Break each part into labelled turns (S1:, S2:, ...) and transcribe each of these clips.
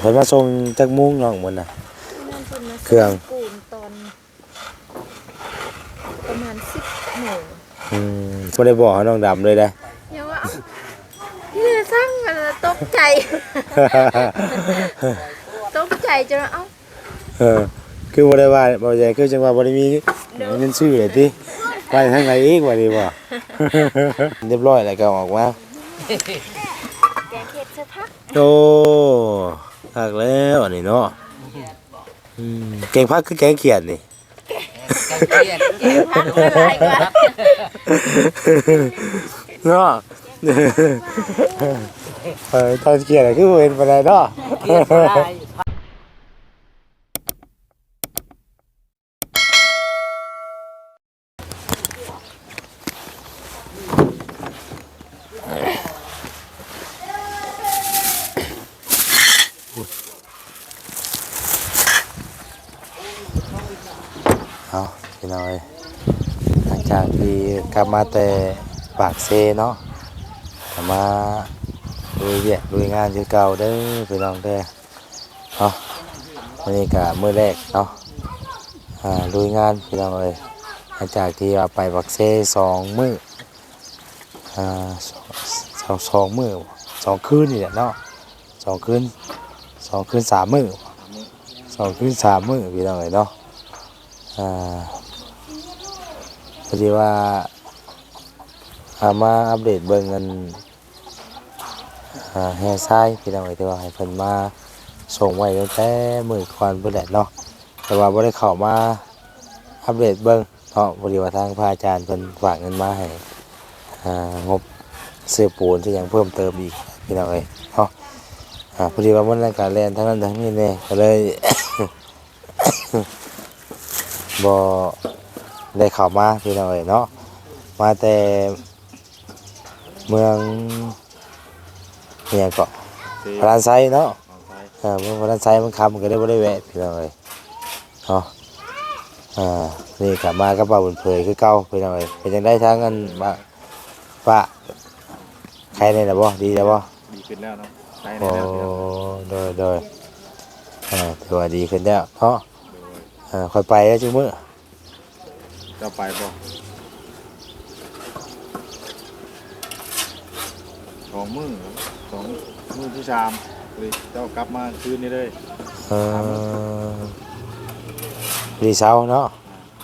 S1: เพิ่นมาส่งจักมุ้งน้องมันน่ะ
S2: นั่นเพิ่นมา
S1: เครื่อง
S2: ปูนตอนประมาณสิบโมง
S1: อืมบ่ได้บอกให้น้องดำเลยได้
S2: ยังว่าเอ้าพี่เลยสร้างมันตกใจ ตกใจจนว่าเอ้า
S1: เออคือบ่ได้ว่าบ่ใหญ่คือจังว่าบ่ได้มีเงินซื้อเลยติไปทางไหนอีกว่าดีบ่ เรียบร้อยแล้วก็ออกมา
S2: แกงเห็ดเสื้อพัก
S1: โอ้ พักแล้วอันนี้เนาะอืมแกงผักคือแกงเขียดนี่
S2: แกงพักอะไรกว่า
S1: เนาะเออตอนเขียดอะคือบ่เป็นปานใดเนาะเอาพี่น้อยหลังจากที่ กลับมาแต่ปากเซเนาะกลับมาลุยเวียลุยงานคือเก่าเด้อพี่น้องเด้อเนาะวันนี้ก็มื้อแรกเนาะอ่าลุยงานพี่น้องเอ้ยหลังจากที่ว่าไปปักเซสองมื้ออ่าสองสองมื้อสองคืนนี่แหละเนาะสองคืนสองคืนสามมื้อสองคืนสามมื้อพี่น้องเอ้ยเนาะอ่าพอดีว่าามาอัปเดตเบิ่งเงินแฮร์ไซด์พี่น้องเอ้ยที่ว่าให้เพิ่นมาส่งไว้ตั้งแต่มื้อก่อนเพิ่นแหละเนาะแต่ว่าบ่ได้เข้ามาอัปเดตเบิ่งเนาะพอดีว่าทางพระอาจารย์เพิ่นฝากเงินมาให้อ่างบซื้อปูนที่ยังเพิ่มเติมอีกพี่น้องเอ้ยเนาะอ่าพอดีว่ามันนั้นก็แลนทั้งนั้นทั้งนี้แน่ก็เลยบ่ได้เข้ามาพี่น้องเอ้ยเนาะมาแต่ เมืองเนี่ยงเกาะพรานไซเนาะเออเมืองพรานไซมันคำก็ได้บ่ได้แวะพี่น้องเอ้ยเนาะอ่านี่กลับมากับป้าบุญเผยคือเก่าพี่น้องเอ้ยเป็นจังได้ทางกันมาป้าใครเนี่ยล่ะบ่ดีแล้วบ่
S3: ดีขึ้นแล้วเนาะได้
S1: โอ้
S3: แล้วเดี๋ยว
S1: โดยโดยอ่าถือว่าดีขึ้นแล้วเนาะอ่าค่อยไปแล้วจุมื้อ
S3: จะไปบ่ องมือสองมือที่สามเลยเจ้ากลับมาคืนนี้เลย
S1: เออดีเช้าเนาะ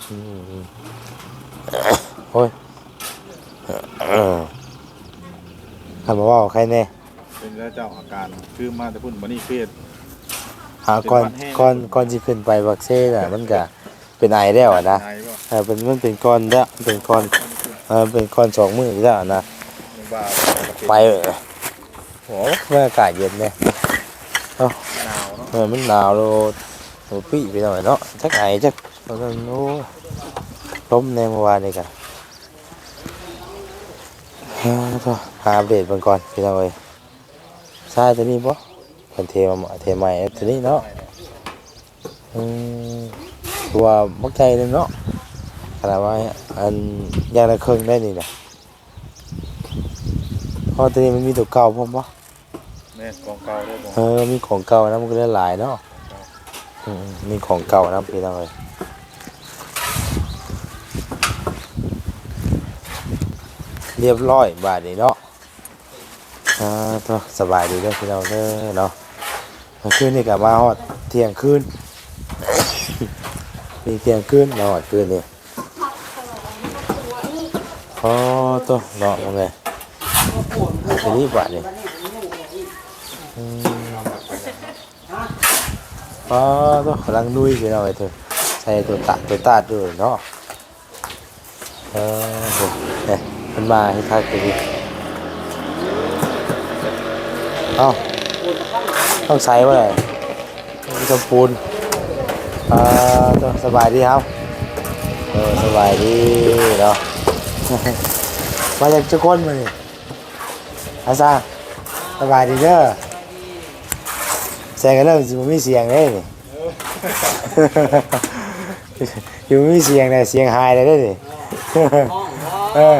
S1: อืมโอ้ยเออทำมาว่าใครแน่
S3: เป็นแล้วเจ้าอาการคือมาแต่พุ่นบันนี้เครียด
S1: หาก่อนก่อนก่อนที่ขึ้นไปวักเซ่น่ะมันก็เป็นไอแล้วอะนะ
S3: ไหนบ่
S1: เออเป็นมันเป็นก้อนแล้วเป็นก้อนเออเป็นก้อนสองมือแล้วนะ
S3: ยังบ้า
S1: ไปเออโอ้เมื่ออากาศเย็นเนี่ย
S3: หนาวเนาะ
S1: เออมันหนาวโลโลปีไปหน่อยเนาะจักไอจักตอนนั้นโอ้ล้มในเมื่อวานนี่กันเออก็หาอัปเดตเบิ่งก่อนพี่น้องเอ้ยใช่ตัวนี้บ่เพิ่นเทมาเทใหม่ตัวนี้เนาะอืมตัวบักใจเลยเนาะขนาดว่าอันอย่างละครึ่งได้นี่น่ะ เพราะตัวนี้มันมีตัวเก่าพร้อมบ่
S3: แม่กองเก่าได้บ่
S1: เออ มีของเก่านะมันก็ได้หลายเนาะอืมมีของเก่านะพี่น้องเลยเรียบร้อยบาทนี้เนาะอ่าก็สบายดีเด้อพี่น้องเด้อเนาะเมื่อคืนนี่กลับมาฮอดเที่ยงคืน มีเที่ยงคืนมาฮอดคืนนี่อ๋อตัวเนาะมันไงันนี้บาทนี่อ๋อก็กำลังนุ้ยไปหน่อยเถอะใส่ตัวตัดตัวตัดด้วยเนาะเออโหเนี่ยมันมาให้ทักไปดิเอ้าต้องใส่ว่าอะไรต้องจำปูนอ่าต้องสบายดีครับเออสบายดีเนาะมาจากจุกคนมานี่ อาซาสบายดีเด้อแซงกันเริ่มสิบ่มีเสียงเลยนี่ อยู่มีเสียงแต่เสียงหายเลยเด้อนี่ เออ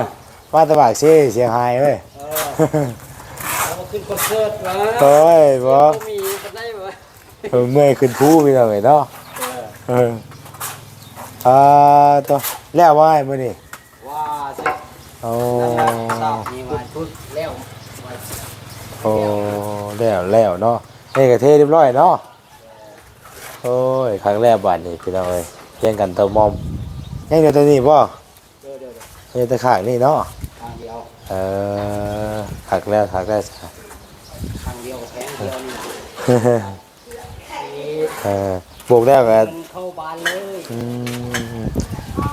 S1: ว่าตะบากซี่เสียงหายเว้ย
S4: เราขึ้นคอนเสิร์ตมา
S1: โอ้ยบ่
S4: มีกันได้บ่
S1: เออเมื่อยขึ้นภูพี่น้องเอ้ยเนาะเอออ่าตัวแล้วว่าให้มื้อนี้
S4: ว่าสิ
S1: โอ้
S4: ทราบมีว่าชุดแล้ว
S1: โอ้แล้วแล้วเนาะนี่ก็เทเรียบร้อยเนาะโอ้ยครั้งแรกบาดนี้พี่น้องเอ้ยเพียงกันเตามอมยังเดี๋ยวตัวนี้บ่
S4: เดี๋ยวเดี๋ยว
S1: เดี๋ยวแตะข้างนี่เนาะ
S4: ทางเดียว
S1: เออหักแล้วหักแล้วจ้ะ
S4: ทางเดียวแพงเดียวนี่
S1: เออโบกแล้วก็
S4: มันเข้าบานเลย
S1: อืม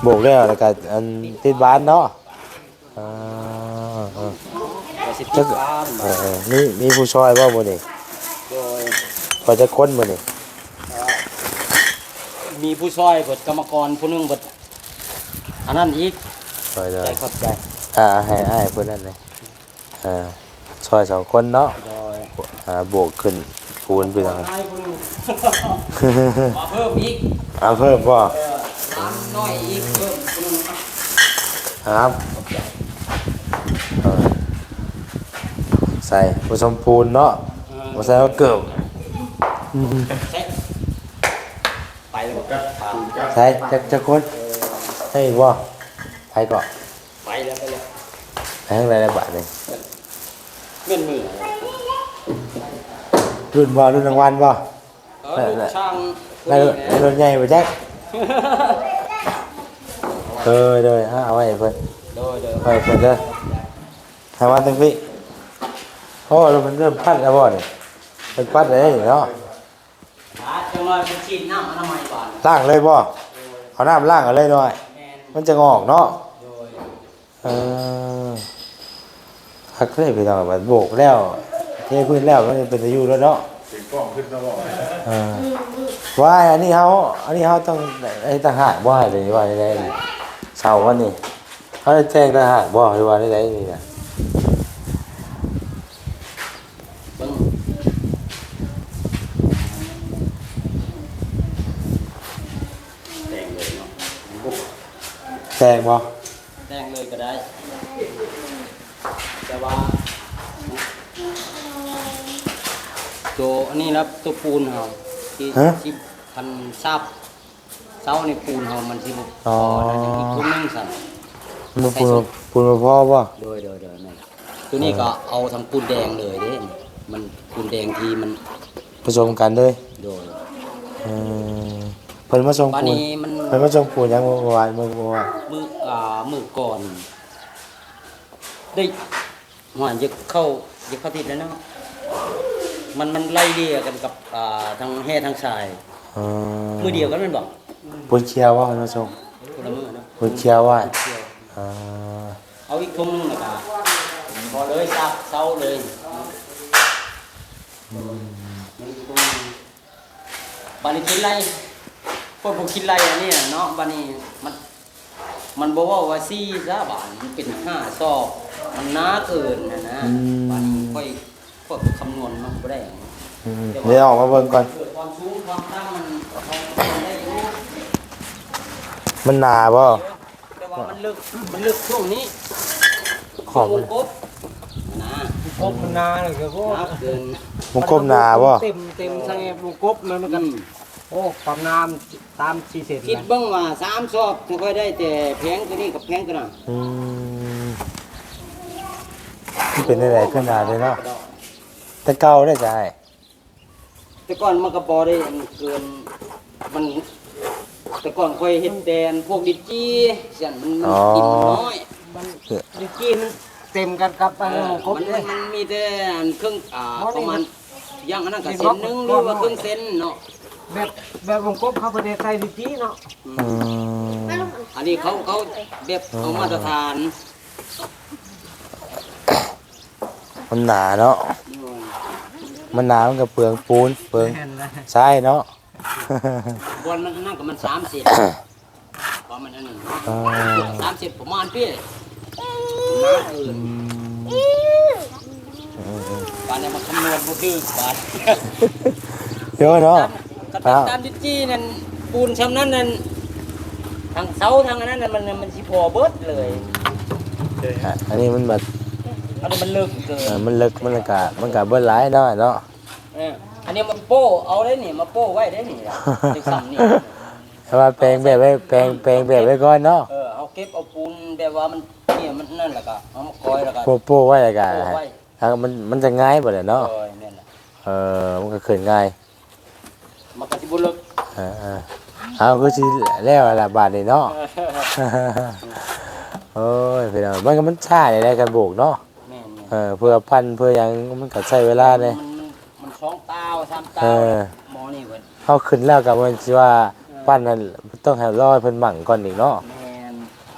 S1: โบกแล้วแล้วก็อันติดบ้านเนาะเออเออ
S4: ว่าสิติดบ้าน
S1: เออเออนี่นี่ผู้ช่วยบ่มื้อนี้
S4: โดย
S1: พอจะค้นมื้อนี้
S4: มีผู้ช่วยเปิดกรรมกรผู้หนึงเปิดอันนั้นอีก
S1: ช่วยเล
S4: ใจ
S1: ย
S4: ขอบใจ
S1: อ่าให้ให้เพิ่นนั่นเลยเออช่วยสองคนเนาะ
S4: โดย
S1: อ่าโบกขึ้นปูนไปทาง
S4: ให้ผู้หนึงมาเพิ่มอีก
S1: อ่าเพิ่มบ่
S4: เออน้ำน้อยอีกเพิ่มผู้หนึง
S1: ครับเออใส่ผสมปูนเนาะ
S4: เออ
S1: บ่ใส่ว่าเกิบ
S4: เซ็ตไปเลยครับ
S1: ใส่จักจักคนให้บ่ไปก่อน
S4: ไปแล้วไปแล้ว
S1: ไปทางไหนได้บาทนี่
S4: เงินมือ
S1: รุ่นบ่รุ่นรางวัลบ่
S4: เออลูกช่าง
S1: ได้ได้รถใหญ่บ่แจ๊กเออเด้อฮะเอาไว้ให้เพิ่น
S4: โดยโดย
S1: ไปเพิ่นเด้อทางวันตั้งพี่ โอ้เรามันเริ่มพัดแล้วบ่เนี่เป็นพัดได้เนาะ
S4: หาจังเลยเป็นชิ้นน้ำอนามัยก่อน
S1: ล้างเลยบ่เอาน้ำล้างเอาเลยหน่อย
S4: แมน
S1: มันจะงอกเนาะ
S4: โดย
S1: เออคักเลยพี่น้องมันโบกแล้วเทพื้นแล้วมันเป็นตะยูแล้วเนาะ
S3: ถึงกล้องขึ้นแล้วบอก
S1: เออว่าอันนี้เฮาอันนี้เฮาต้องไอ้ทหารบ่ให้เลยว่าได้ได้เช้าวันนี้เขาได้แจ้งทหารบ่หรือว่าได้ได้นี่นะ
S4: เบิ้งแต่งเลยเนาะ
S1: แจ้ งบ่
S4: แต่งเลยก็ได้ แต่ว่าตัวอันนี้นะตัวปูนเฮาที่ที่พันทราบเสาในปูนเฮามันสิบ่พอนะยังอีกตัวหนึงสั่น
S1: มันปูนปูนมาพอบ่
S4: โดยโดยโดยแม่นตัวนี้ก็เอาทั้งปูนแดงเลยเด้มันปูนแดงที่มัน
S1: ผสมกันเลย
S4: โดย
S1: เออเพิ่นมาส่ง
S4: ปาน
S1: ปูน
S4: นี้มัน
S1: เพิ่นมาส่งปูนยังเมื่อวานเมื่อวาน
S4: มืออ่ามือก่อน ได้หวานจะเข้าจะเข้าทิศแล้วเนาะมันมันไล่เลี่ยกันกับอ่าทางแห่ทางสาย
S1: เออ
S4: มือเดียวกันแมันบอก
S1: ปูนเชียวว่าเพิ่นมาส่ง
S4: คนละมือเนาะ
S1: ปูนเชียวว่า
S4: เที่ยว
S1: อ่า
S4: เอาอีกทุ่มหนึงนะครับพอเลยซับเซาเลยมันอีกทุ่มหนึ่งบานี้คิดไร พวกผมคิดไรอันนี้น่ะเนาะบานี้มันมันบอกว่าว่าซี่ซะบานมันเป็นห้าซอก มันน้าเกินนะนะบานนี้ค่อยค่อยคำนวณมันบ่ได้
S1: อืมเดี๋ยวออกมาเบิ่งก่อน
S4: เกิดความสูงความต่ำมันเขาทำได้อยู่
S1: มันหนาบ่
S4: แต่ว่ามันลึกมันลึกช่วงนี้
S1: ขอบ
S4: ว
S1: มัน
S4: งกบนะ
S5: กบมันนาเลยก็
S4: น้าเกิน
S1: มันก้มหนาบ่
S5: เต็มเต็มสังเกตวงกบมันมัน
S4: อื
S5: กัน
S4: ม
S5: โอ้ความน้ำตามสีเสร็จ
S4: คิดเบ้างว่าสามซอกไม่ค่อยได้แต่แพงตัวนี้กับแพงตัวนั้น
S1: อืมมันเป็นอะไรขึ้นหนาเลยเนาะแต่เก่าได้จ้ะไอ้
S4: แต่ก่อนมันก็พอได้เกินมัน แต่ก่อนค่อยเฮ็ดแดนพวกดิจีเสียนมันมันกินน้อย
S5: มันดิกี้มันเต็มกันกับอันวงกบ
S4: มัน
S5: เลย
S4: มันมีแต่อันครึ่งอ่า
S5: อ๋อนี่
S4: ประมาณอย่างอันนั้นก็
S5: นี่
S4: เซนหนึงหรือว่า
S5: บล็อก
S4: ครึ่งเซนเนาะ
S5: แบบแบบวงกบเขาไปในใส่ดิกี้เนาะ
S4: อืม
S1: อืม
S4: อันนี้เขาเขาแบบเอามาตรฐาน
S1: มันหนาเนาะมันหนามันก็เปลืองปูนเปลือง
S5: เห็นไหม
S1: ทรายเนาะ
S4: บอลมันนั่นก็มันสามสิบประมาณนั้น
S1: อ่า
S4: สามสิบประมาณพี่น้าเอินบานเนี่ยมาคำนวณบ่คือบาน
S1: เยอะเนาะ
S4: กระตัตามดิจี้นั่นปูนชำนั้นนั่นทางเสาทางอันนั้นน่ะมันมันสิพอเบิดเลย
S1: อะอันนี้มันแบบ
S4: อันนี้มันเลิกเกิ
S1: เออนมันลึกมันก็มันก็เบิ่หลายเนาะเนาะ
S4: เอออันนี้มันโป้เอาได้นี่มาโป้ไว้ได้นี่ล่ะจังซ้ํนี่
S1: แต่ว่าแปลงแบบไว้แปลงแปลงแบบไว้ก่อนเนาะ
S4: เออเอาเก็บเอาปูนแบบว่ามันเนี่ยมันนั่นแหละก็เอามากอยแล้วก็
S1: โปโป้ไว้แล้วก็
S4: โป้ไว้
S1: ถ้ามันมันจะง่ายบ่ล่ะเนาะ
S4: เออนั่นแหละ
S1: เออมันก็ขึ้นง่าย
S4: มันก็สิบ่เลิก
S1: เออๆเอาคือสิแล้วล่ะบาดนี้เนาะ โอ้ยพี่น้องมันก็มันช้าได้กันโบกเนาะ
S4: แม่นๆ
S1: เออเพื่อพันเพื่อหยังมันก็ใช้เวลาเลย
S4: มันมันมันสองตาวสามตา
S1: เอ
S4: ว
S1: อ
S4: หมอนี่เพิ่น
S1: เฮาขึ้นแล้วก็มันสิว่าปั้นนั้นต้องให้รอให้เพิ่นหมั่งก่อนอีกเนาะ
S4: แม่น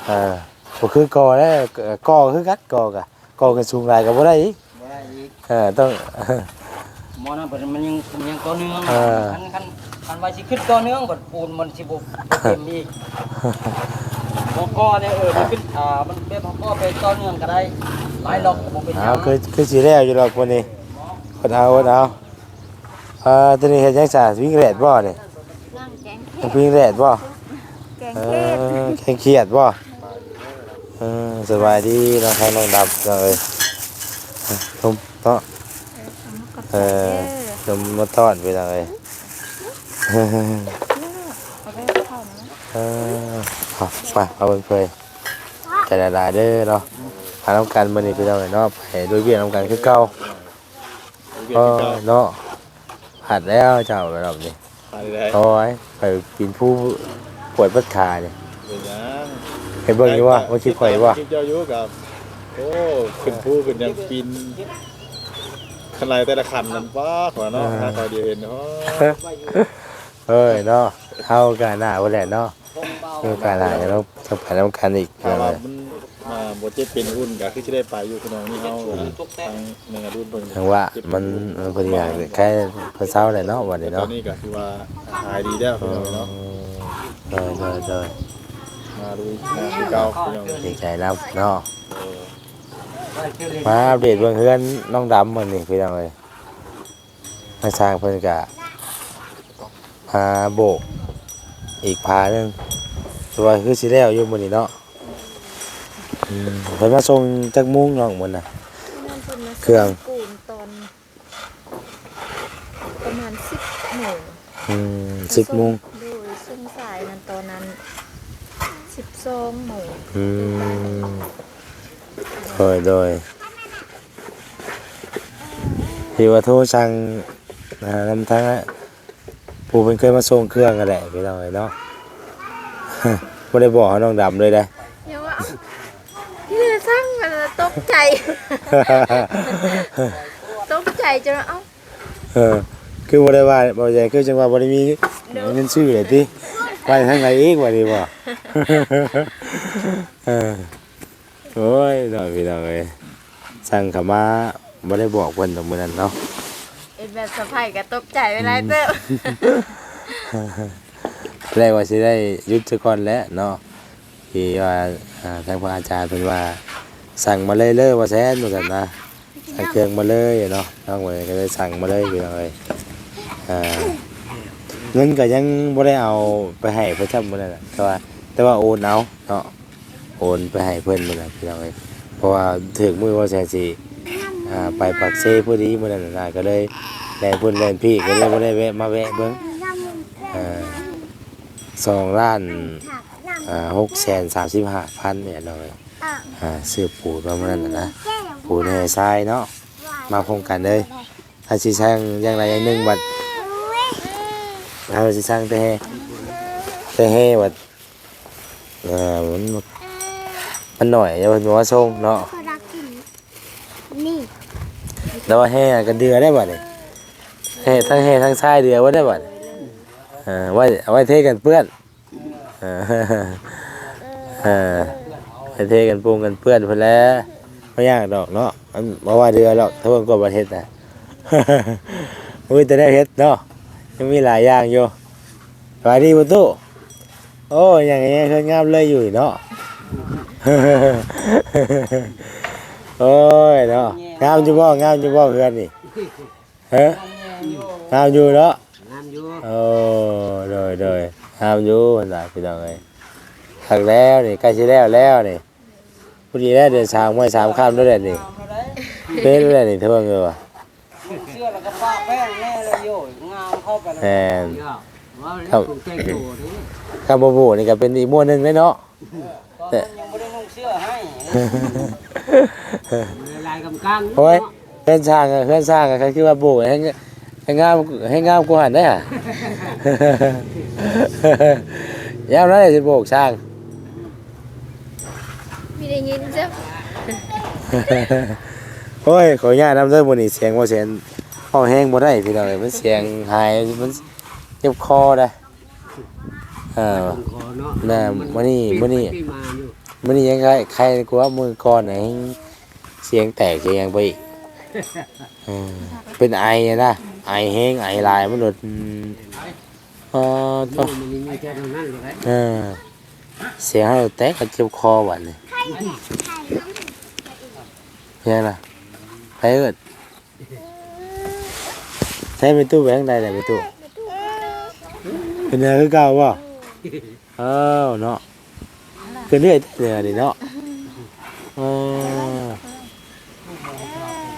S1: เออบ่คือกอแล้วกอคือกัดกอกะกอกันสูงหลายก็บ่ได้อีก
S4: บ่ได้อีก
S1: เออต้อง
S4: หมอนั่นเพิ่นมันยังมันยังต่อเนื่อง
S1: เออ
S4: คันคันคันว่าสิขึ้นต่อเนื่องบัดปูนมันสิบ่เต็มอีกบ่ก่อเนี่ยเออมันขึ้นอ่ามันแบบบ่ก่อไปต่อเนื่องก็ได้หลายรอบก็บ่เป็นหยั
S1: เอา
S4: ง
S1: คือคือสิแล้วอยู่ดอกวันนี้คนเอาคนเอาเอ่อตัวนี้เฮ็ดจังซ่าวิ่งแรดบ่นี่
S2: นั่งแกงเห็ด
S1: วิ่งแรดบ่
S2: แกง
S1: เอ
S2: เห็ด
S1: อแข็งเครียดบ่เออสบายดีน้องทางน้องดำจังเอ้ยชมเนาะเออชมมาต้อนไปจังเอ้ย
S2: เอาไปเข้านะ
S1: เออเอามาเอาเพิ่นเผยใจละลายเด้อเนาะหาน้ำกันมื้อนี้ไปจังเอ้ยเนาะไปด้วยเวียนน้ำกันคือเก่า
S3: เวียน
S1: ก็
S3: ที่เก้า
S1: เนาะหัดแล้วเจ้าระดับนี้
S3: ไปเลย
S1: โอ้ยไปปีนผู้ปวดปัดขาเนี่ย
S3: เป็นยัง
S1: ไปเบิ่งอยู่ว่าว่าคิดข่อยว่า
S3: คลิปเจ้าอยู่กับโอ้ขึ้นผู้ขึ้นยังปีน ขันไรแต่ละขันนั่นป้าขวาเนาะถ้าคอยเดียวเห็นเนาะ
S1: เอ้ยเนาะเฮากันหน้าบ่แหละเนาะ
S4: คงเบา
S1: เฮากันหน้าจะต้องต้องไปนํกันอีก
S3: ถ้า
S1: เนาะ
S3: ว่ามันมาบทเจ็บเป็นรุ่นก็คือจะได้ไปอยู่พี่น้องนี่เฮาทางหนึ่งรุ่นเพิ่น
S1: ถึงว่ามันมันพอดีอย่างแค่เพิ่นเช้าแหละเนาะวันนี้
S3: ตอ
S1: เนาะ
S3: นนี้ก็คือว่าหายดีแล้วพี่น้องเนาะ
S1: เออเออเออ
S3: มาดูงานที่เก่าพี่น้อง
S1: ดีใจนํเนาะ
S3: เออ
S1: มาอัปเดตเบิ่งเฮือนน้องดำมื้อนี้พี่น้องเอ้ยทางสร้างเพิ่นก็พาโบก อีกพาหนึงตัวคือสิแล้วอยู่มื้อนี้เนาะอืมเพิ่นมาส่งจักมุ้งน้องมื้อน่ะ
S2: นั่นเป็นมา
S1: เครื่อง
S2: ปูนตอนประมาณสิบโมง
S1: อืมสิบโมง
S2: โดยช่วงสายนั้นตอนนั้นสิบสองโมง
S1: อืม โดยโดยที่ว่าโทรสั่งนะฮะนำทั้งผู้เป็นเคยมาส่งเครื่องกันแหละพี่น้องเอ้ยเนาะไม่ได้บอกให้น้องดำเลยได้
S2: เดี๋ยวว่าที่จะสร้างมันตกใจตกใจจนว่าเอ้า
S1: เออคือบ่ได้ว่าบ่ใหญ่คือจังว่าบ่ได้มีเงินซื้อเลยติไปทางไหนอีกว่าดีบ่เออ โอ้ยน้อยพี่น้องเอ้ยสั่งเขามาบ่ได้บอกเพิ่นตรงมื้อนั้นเนาะ
S2: เอ็นแบบสะพายก็ตกใจเวลาเต้อ
S1: แรกว่าสิได้หยุดซะก่อนแหล้วเนาะที่ว่าอ่าทางพระอาจารย์เพิ่นว่า สั่งมาเลยเลยว่าแซนว่าซั่นนะสั่งเครื่องมาเลยเนาะน้องว่าก็เลยสั่งมาเลยพี่น้องเอ้ยอ่าเงินก็ยังบ่ได้เอาไปให้เพิ่นซ้ํมื้อนั้นน่ะแต่ว่าแต่ว่าโอนเอาเนาะ โอนไปให้เพิ่นมือนั้นพี่น้องเอ้ยเพราะว่าถึงมื้อว่าแซนสิอ่าไปปักเซ่พอดีมื้อนั้นนะก็เลยแล่นเพิ่อนแล่นพี่ก็เลยบ่ได้แวะมาแวะเบิ่งอ่าสองล้านอ่าหกแสนสามสิบห้าพันเนี่ยเนาะอ่าซื้อปูนมามื่อนั้นนะนะปูนให้ทรายเนาะมาพร้อมกันเลยถ้าสิสร้างอย่างไรอย่างหนึ่งบัดถ้าสิสร้างแต่แต่ให้บัดเออมัน มันหน่อยอย่าเป็นว่าส่งเนาะ
S2: นี่
S1: แล้วว่าให้กันเดือได้บัดนี่ให้ทั้งให้ทั้งทรายเดือไว้ได้บัดเอ่าไว้เอาไว้เทกันเปื้อนเออเออไปเทกันปรุงกันเพื่อนเพื่อนแหล้วไม่ยากดอกเนาะมันบ่ว่าเดือหรอกถ้าเพิ่นก็ประเทศน่ะอุ้ยแต่ได้เฮ็ดเนาะยังมีหลายอย่างอยู่สวัสดีประตูโอ้ยอย่างเงี้ยเคยงามเลยอยู่เนาะ โอ้ยเนาะงามอยู่บ่งามอยู่บ่เพื่อนนี่เฮ้งามอยู่เนาะ
S5: น้ำอยู่
S1: โอ้โดยโดยงามอยู่หลายพี่น้องเอ้ยถักแล้วนี่ใกล้สิแล้วแล้วนี่พอดีแล้วเดือนสามเมื่อสามข้ามด้วยแหละนี่เป็นด้วยแหละนี่เท่าไหร่วะ
S4: เสื้อแล้วก็ปากแป้งแน่เลย
S5: โยงามเข้าไปแล้ว
S1: แม่น
S5: ว่า
S1: ครับ
S5: ถูกแต่งตัวนี่
S1: คาร์บบูนี่ก็เป็นอีกม้วนหนึ่งเลยเนาะ
S5: แต่ ลายกำกัง
S1: โอ้ยเพื่อนสร้างอะเพื่อนสร้างอะเขาคิดว่าโบกให้ให้งามให้งามกูหันได้อะ ยามนั้นเลยจะโบกสร้าง
S2: มีได้ยินจ้ะ
S1: โอ้ยขออนุญาตนำเด้อมื้อนี้เสียงบ่เสียงห้องแห้งบ่ได้พี่น้องเอ้ยมันเสียงหายมันเจ็บคอได้เออ
S5: ขอเนาะ
S1: น่ะมื้อนี้มื้อนี้
S5: ปีมาอยู่
S1: มื้อนี้ยังไงใครกลัวมือก่อนน่ะยังเสียงแตกเสียงไปอีกเออเป็นไออะนะไอแห้งไอลายมันโดดอืมเออตัว
S5: มันมีแค่เท่านั้นเลย
S1: เออเสียงให้แตกกับเจ็บคอหวานเลยเพียงน่ะไปเอิดใช้ไปตู้แบงค์ใดแต่ไปตู้เป็นยังคือเก่าบ่อ้าวเนาะ เป็นเรื่อยเลยดิเนาะเออ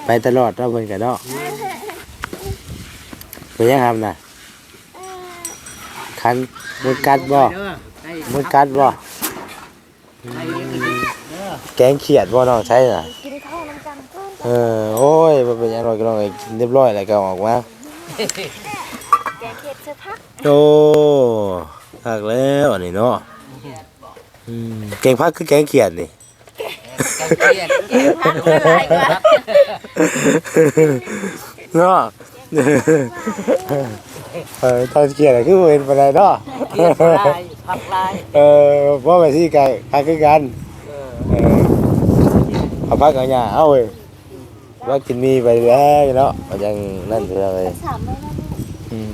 S1: ไปตลอดเนาะเพิ่นกันเนาะเป็นยังทำน่ะคันมือกัดบ่มือกัดบ่แกงเขียดบ่น้องใช่น่ะ
S2: กินข้าวน้ำกันก่อน
S1: เออโอ้ยมันเป็นอร่อยก็ลองกินเรียบร้อยแล้วก็ออกมา
S2: แกงเผ็ดเสื้อพัก
S1: โอ้หักแล้วอันนี้เนาะอืม แกงพักคือแกงเขียดนี่
S2: พักไม่ไรกว่า
S1: เนาะเออตอนเขียดอะคือบ่เป็นปานใดเนาะ
S5: ผักลาย
S1: เออว่าไปสิไก่พักคือกันเออเอาพักเอาหญ้าเอาเว้ยว่ากินมีไปแล้วเนาะมันยังนั่นเท่าเลย
S2: สามไม่ได้
S1: อืม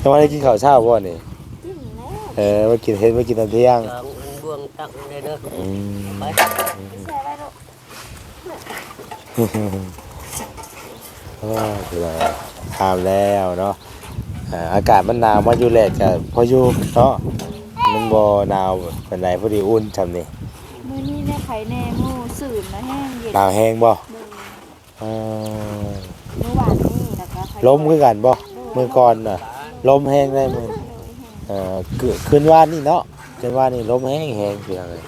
S1: ทำไมได้กินข้าวเช้าบ่นี่
S2: จิ้มแล้ว
S1: เออมากินเฮ็ดมากินตอนเที่ยง
S5: เบื้องตักเลยเด้อ
S1: อืม
S5: ไป
S2: แช่ไว้ลูก
S1: โอ้คือว่าทามแล้วเนาะอ่าอากาศมันหนาวมาอยู่แลดก็พออยู่เนาะมันบ่หนาวปานใดพอดีอุ่นซำนี่
S2: มื้อนี้เนี่ยไข่แน่หมูสื่นมาแห้งเย็น
S1: หนาวแห้งบ่
S2: เดิน
S1: เออ
S2: เมื่อวานนี้นะคะไข่
S1: ลมคือกันบ่มื้อก่อนน่ะลมแห้งได้มื้อเอ่อคือคืนวานนี่เนาะ คืนว่านนี่ลมแห้งแห้งเพียงเลย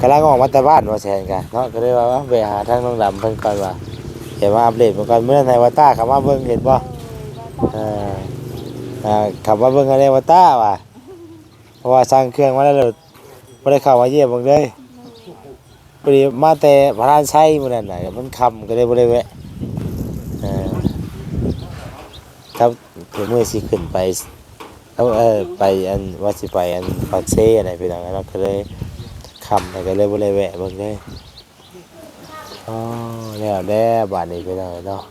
S1: กำลังออกมาแต่บ้านว่าแซนกันเนาะก็เลยว่าไปหาทางน้องดำเพิ่นก่อนว่าเห็นว่าอัปเดตเมื่อก่อนเมื่อไหร่วาต้าขับมาเบิ่งเห็นบ่เอออ่าขับมาเบิ่งอะไรว่าต้าว่ะเพราะว่าสร้างเครื่องมาแล้วเลยบ่ได้เข้ามาเยี่ยมเบิ่งเลยพอดีมาแต่พระรานชัยมื้อนั้นน่ะมันค่ำก็เลยบ่ได้แวะเออครับ เดี๋ยวมื้อสิขึ้นไปเอาเออไปอันว่าสิไปอันปากเซ่อะไรพี่น้องเนาะก็เลยค่ำแล้วก็เลยบ่ได้แวะเบิ่งเลยอ๋อแล้วแล้วบาดนี้พี่น้องเนาะ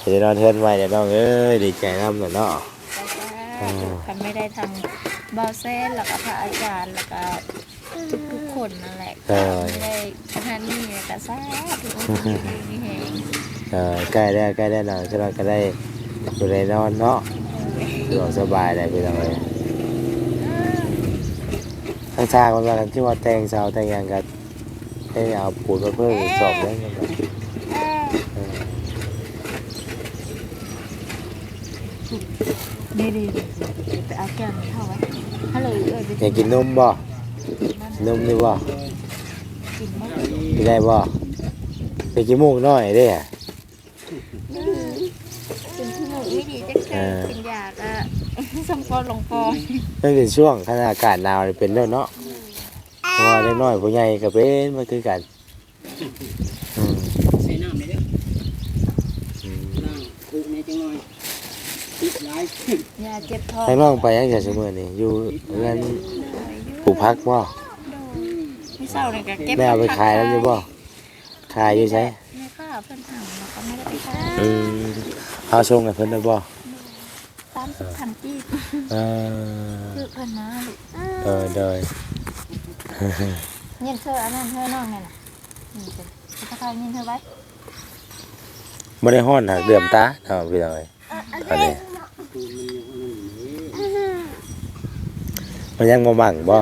S1: เดี๋ยวนอนเทือนใหม่เดี๋ยวน้องเอ้ยดีใจน้ำหน่อยเนาะ
S2: ทำไม่ได้ทำเบาเส้นแล้วก็พระอาจารย์แล้วก็ทุกๆคนนั่นแหละ
S1: เออ
S2: ไม่ได้ขนาดนี้แล้วก็สาธุมีแหง
S1: เออ ใกล้ได้ใกล้ได้หน่อยจะนอนก็ได้อยู่ในนอนเนาะสะดวกสบายได้พี่น้องเอ้ยทางชางมันมากันที่ว่าแต่งเสาแต่งหยังกันให้เอาปูนมาเพิ่มอีกสอบได้ยังไงเออ
S2: ดีดีไปเอาแก้วนี้เข้าไว้ฮัลโหลเอ้ยไป
S1: อยากกินนมบ่นมนี่บ่
S2: กินไหม
S1: กินได้บ่ไปกินมูกน้อยเด้อะ
S2: กินที่หมูไม่ ดีจะเกิดกินยากอะสมปอนลงปอน
S1: มันเป็นช่วงขณะอากาศหนาวนี่เป็นแล้วเนาะเพราะว่าเล็กน้อยผู้ใหญ่ก็เป็นมาคือกันอืม
S5: ใส่น้ำเลยเด้อ
S1: อืม
S5: น้ำคุกในจังหน่อยติดหลาย
S2: ยาเจ็บท้อง
S1: ทางน้องไปยังจะเสมอนี่อยู่เรือนปลูกพักบ่
S2: ไม่เศร้าเลยก็เก็บ
S1: แม่เอาไปขายแล้วอยู่บ่ขายอยู่ใช่
S2: แม่ข้าเพิ่นถามแล้วก็ไม่ได้ไปขาย
S1: อืมเอาส่งให้เพิ่นได้บ่
S2: สามสิบพันกีบ
S1: เออ
S2: คือเพิ่นมาลูก
S1: เออเดย
S2: เงินเธออันนั้นเธอน้องเนี่ยน่ะนี่เป็นถ้าใครเงินเธอไว้
S1: บ่ได้ฮ้อนหักเดือมตาเนาะพี่น้องเอ้ยตอนนี้มันยังบ่มั่งบ่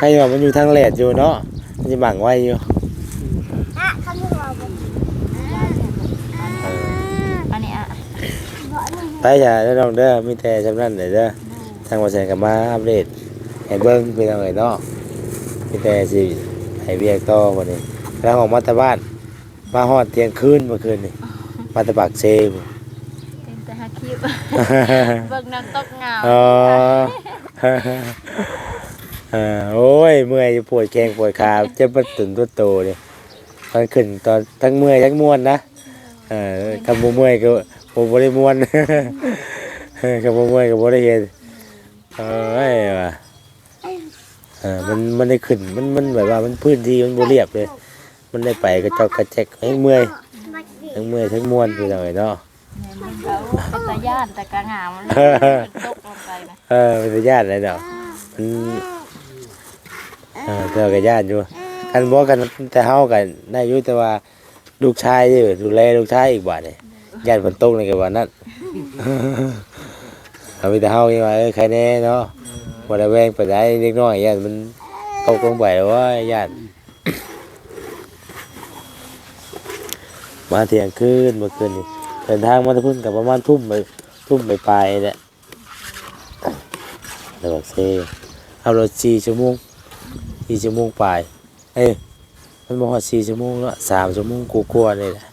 S1: ให้ว่ามันอยู่ทางแลดอยู่เนาะมันสิมั่งไว้อยู่ อย่าเด้อน้องเด้อมีแต่จำนั้นเด้อเด้อทางบ่แซนก็มาอัปเดตให้เบิ่งพี่น้องเอ้ยเนาะมีแต่สิให้เวียกต่อบัดนี้แล้วออกมาแต่บ้านมาฮอดเที่ยงคืนเมื่อคืนนี่มาแต่ปากเซพุ่น
S2: เป็นแต่ฮักคลิปเบิ่งน้ำตกเหงา
S1: อ๋อเออโอ้ยเมื่อยปวดแข้งปวดขาเจ็บปวดตุนตัวโตเนี่ยตอนขึ้นตอนทั้งเมื่อยทั้งม่วนนะ เออคำบ่เมื่อยก็บ่บ่ได้ม่วนเออคำบ่เมื่อยก็บ่ได้เห็นเอ้ยว่ะเออมันมันได้ขึ้นมันมันแบบว่ามันพื้นที่มันบ่เรียบเลย มันได้ไปกระจอกกระแจกทั้งเมื่อยทั้งเมื่อยทั้งม่วนไปหน่อยเนาะ
S2: แม่นเขาเป็นตาย่านแต่กะเหงามันตกลงไปนะ
S1: เออเป็นญาติอะไรเนาะมันเออเจอกับญาติอยู่กันบอกกันแต่เฮากันได้อยู่แต่ว่า ลูกชายอยู่ดูแลลูกชายอีกบาทเนี่ยญาติฝนตกในกับวันนั้นเอาไปแต่เฮานี่ว่าเออใครแน่เนาะบ่ได้แวงไปได้เล็กน้อยญาติมันตกลงไปแล้วว่าญาติมาเที่ยงคืนเมื่อคืนนี่เดินทางมาแตะพุ่นกับประมาณทุ่มไปทุ่มไปปลายๆแหละเดี๋ยวบอกเซ่เอารถสี่ชั่วโมงสี่ชั่วโมงไปเอ้ย มันบอกว่าสี่ชั่วโมงแล้วสามชั่วโมงกูกลัวๆเลยแหละ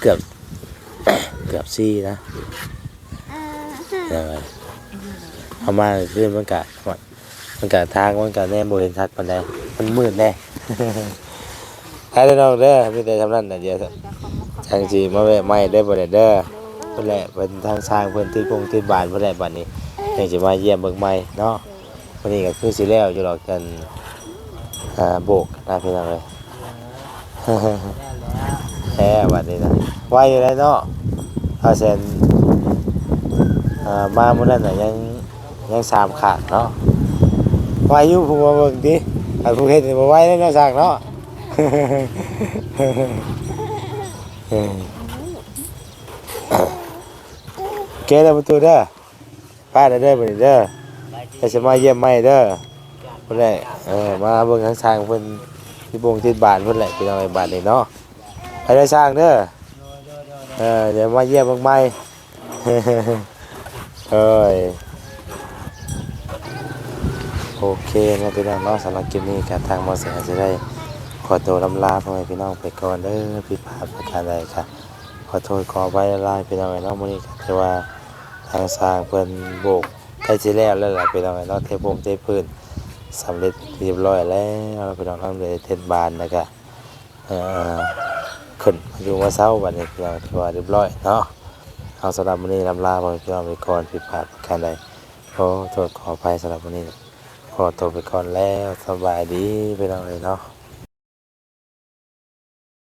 S1: เกือบ เกือบสี่นะเดี๋ยวไปเอามาขึ้นมันกะมันกะทางมันกะแน่โมเห็นชัดปันใดมันมืดแน่ให้ได้น้องเด้อมีแต่ทำนั่นน่ะเดียวเถอะทางจีมาแวะไม่ได้บ่ได้เด้อเพิ่นแหละเป็นทางสร้างเพิ่นที่กงที่บ้านเพิ่นแหละบัดนี้อยากจะมาเยี่ยมเบิ่งใหม่เนาะวันนี้ก็คือสิแล้วอยู่หรอกกันอ่าโบกนะพี่น้องเลย แค่บัดนี้นะไว้อยู่ได้เนาะเอาเซนอ่ามามื้อนั้นน่ะยังยังสามขาดเนาะไว้อยู่ผมมาเบิ่งดิอันผู้เฮ็ดนี่บ่ไว้เลยเนาะสั่งเนาะเออโอเคแล้วประตูเด้อป้าได้อเด้อบัดนี้เด้อจะมาเยี่ยมใหม่เด้อเพิ่นแหละเออมาเบิ่งทางสร้างเพิ่น ที่บงที่บ้านเพิ่นแหละพี่น้องไอ้บ้านนี่เนาะให้ได้สร้างเด้อเออเดี๋ยวมาเยี่ยมเบิ่งใหม่เอ้ยโอเคนะพี่น้องเนาะสำหรับคลิปนี้การทางมอเสยจะได้ขอตัวลำลาพ่อแม่พี่น้องไปก่อนเด้อผิดพลาดประการใดค่ะ ขอโทษขอไว้ลายพี่น้องไอ้เนาะมื้อนี้ก็ถือว่าทางสร้างเพิ่นโบกใกล้สิแล้วแล้วล่ะไปทางไหนเนาะเทพงเทพื้น สำเร็จเรียบร้อยแล้วไปลองนั้นเลยเทศบาลนะก็เออขึ้นมาอยู่ว่าเศร้าบันนี้พี่น้องถือว่าเรียบร้อยเนาะเอาสำหรับวันนี้ลำลาไปพี่น้องไปก่อนผิดพลาดประการใดขอโทษขออภัยสำหรับวันนี้ขอตัวไปก่อนแล้วสบายดีพี่น้องเลยเนาะ